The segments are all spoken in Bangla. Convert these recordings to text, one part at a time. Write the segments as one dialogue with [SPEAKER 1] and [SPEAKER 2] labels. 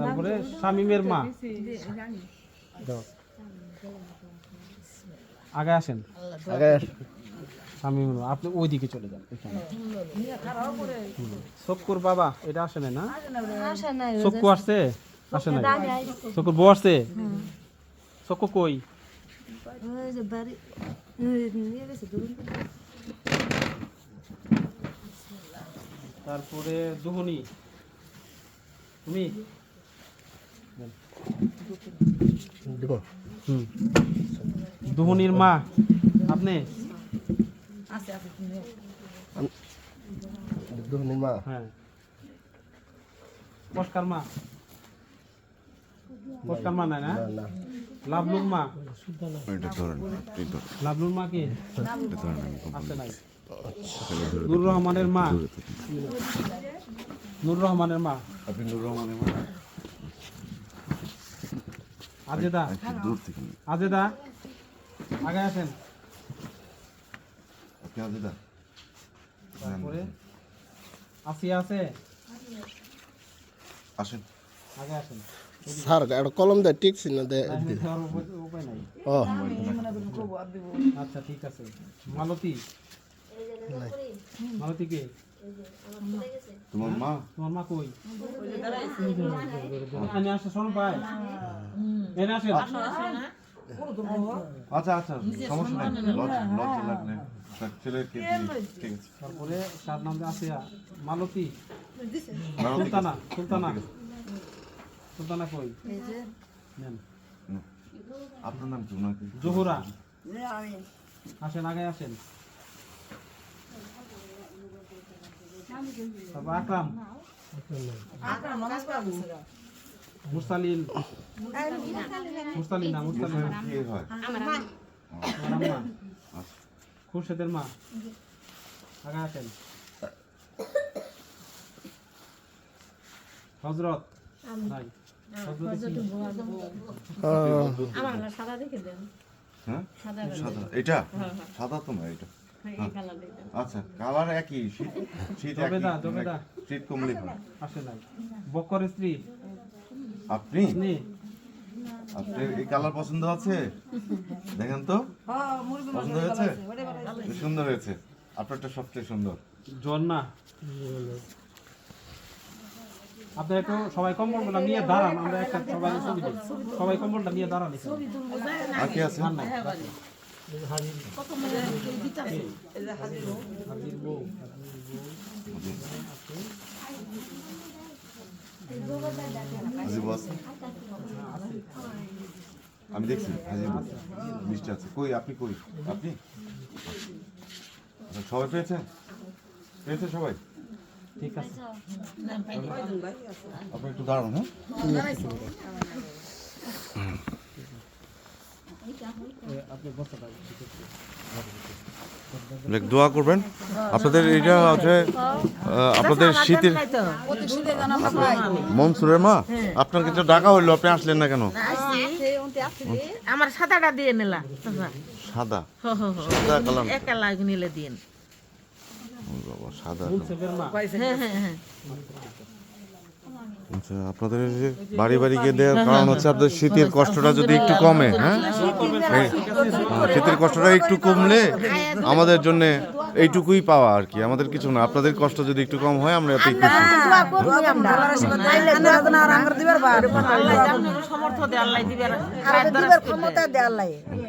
[SPEAKER 1] তারপরে শামিমের মা। আগে আসেন।
[SPEAKER 2] আগে
[SPEAKER 1] শামিমের মা আপনি ওইদিকে চলে যান এখানে। হুম। বাবা এটা আসে না?
[SPEAKER 3] আসে নাই
[SPEAKER 1] সক্কু আসছে? আসে নাই। সক্কুর বউ আসছে? সক্কু কই?
[SPEAKER 3] ওই
[SPEAKER 1] তারপরে দুহনি। তুমি?
[SPEAKER 2] দিব
[SPEAKER 1] হুম। দুহনির মা আপনি?
[SPEAKER 2] দুহনির মা।
[SPEAKER 1] হ্যাঁ। পস্কার মা? পস্কার মা নাই না? লাভলুর মা?
[SPEAKER 4] এটা ধরেন
[SPEAKER 1] লাভলুর মা কি? আছে নাই। নুর রহমানের মা? নুর রহমানের মা?
[SPEAKER 4] আপনি নুর রহমানের মা?
[SPEAKER 1] আজেদা
[SPEAKER 4] দূর থেকে
[SPEAKER 1] আজেদা আগে আসেন
[SPEAKER 4] আপনি আজিদা
[SPEAKER 1] তারপরে আসিয়া আছে
[SPEAKER 4] আসেন
[SPEAKER 1] আগে আসেন
[SPEAKER 2] স্যার একটা কলম দেয় ঠিক
[SPEAKER 1] না, নাই
[SPEAKER 2] ও
[SPEAKER 1] আচ্ছা ঠিক আছে মালতী মালতী কে
[SPEAKER 4] তোমার মা
[SPEAKER 1] তোমার মা কই এনে আসে শোন পায় আসে
[SPEAKER 4] আচ্ছা। আচ্ছা সমস্যা নেই। লজ্জা লজ্জা লাগলে দিয়ে- ঠিক আছে।
[SPEAKER 1] তারপরে তার নাম আসিয়া মালতী। সুলতানা সুলতানা। সুলতানা কই? নেন।
[SPEAKER 4] আপনার নাম কি?
[SPEAKER 1] জহুরা। আসেন আগে আসেন। তারপর আকরাম। মুস্তালিন মুস্তালিন না মুস্তালিন না।
[SPEAKER 4] কি হয়।
[SPEAKER 1] আমার আম্মা খুরশেদের মা। আগে আসেন। হজরত। নাই হজরত কি?
[SPEAKER 3] আমার না সাদা দেখে দেন।
[SPEAKER 4] হ্যাঁ?
[SPEAKER 3] সাদা
[SPEAKER 4] সাদা? এটা? সাদা তো না এটা? আচ্ছা কালার একই শীত শীত একই
[SPEAKER 1] জবেদা, জবেদা।
[SPEAKER 4] শীত কমলে হয়।
[SPEAKER 1] আসে নাই। বক্কর স্ত্রী।
[SPEAKER 4] আপনি? আপনার এই কালার পছন্দ আছে? দেখেন তো। পছন্দ হয়েছে? সুন্দর হয়েছে। আপনারটা সবচেয়ে সুন্দর।
[SPEAKER 1] ঝর্ণা। আপনার একটু সবাই কম্বলটা নিয়ে দাঁড়ান আমরা একটা সবাই ছবি সবাই কম্বলটা নিয়ে দাঁড়ান
[SPEAKER 4] আর কি আছে?
[SPEAKER 1] নাই, হাজির বউ,
[SPEAKER 4] আমি দেখছি হাজিবু মিষ্টি আছে। কই আপনি কই? আপনি? সবাই পেয়েছেন পেয়েছে সবাই?
[SPEAKER 1] ঠিক আছে।
[SPEAKER 4] আপনি একটু দাঁড়ান হ্যাঁ?
[SPEAKER 1] আপনি বসতে পারেন
[SPEAKER 4] দোয়া করবেন। আপনাদের এটা হচ্ছে আপনাদের শীতের মনসুরের মা? আপনাকে তো ডাকা হইল আপনি আসলেন না কেন?
[SPEAKER 5] আমার সাদাটা দিয়ে নিলা
[SPEAKER 4] সাদা। সাদা? কালার
[SPEAKER 5] একা লাগ নিলে দিন
[SPEAKER 4] বাবা সাদা
[SPEAKER 5] হ্যাঁ হ্যাঁ হ্যাঁ।
[SPEAKER 4] আচ্ছা আপনাদের বাড়ি বাড়ি গিয়ে দেওয়ার কারণ হচ্ছে আপনাদের শীতের কষ্টটা যদি একটু কমে হ্যাঁ? হ্যাঁ, শীতের কষ্টটা একটু কমলে আমাদের জন্য এইটুকুই পাওয়া আর কি আমাদের কিছু না। আপনাদের কষ্ট যদি একটু কম হয় আমরা এতই খুশি।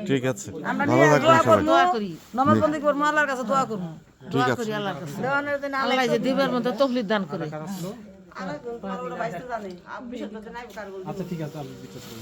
[SPEAKER 4] ঠিক আছে ভালো থাকবেন সবাই।
[SPEAKER 5] দোয়া করি
[SPEAKER 6] আল্লাহর কাছে দোয়া করব।
[SPEAKER 4] ঠিক আছে।
[SPEAKER 5] আল্লাহ যে দিবের মধ্যে তফলিক দান করে।
[SPEAKER 1] আচ্ছা ঠিক আছে। আমি বিচার করে।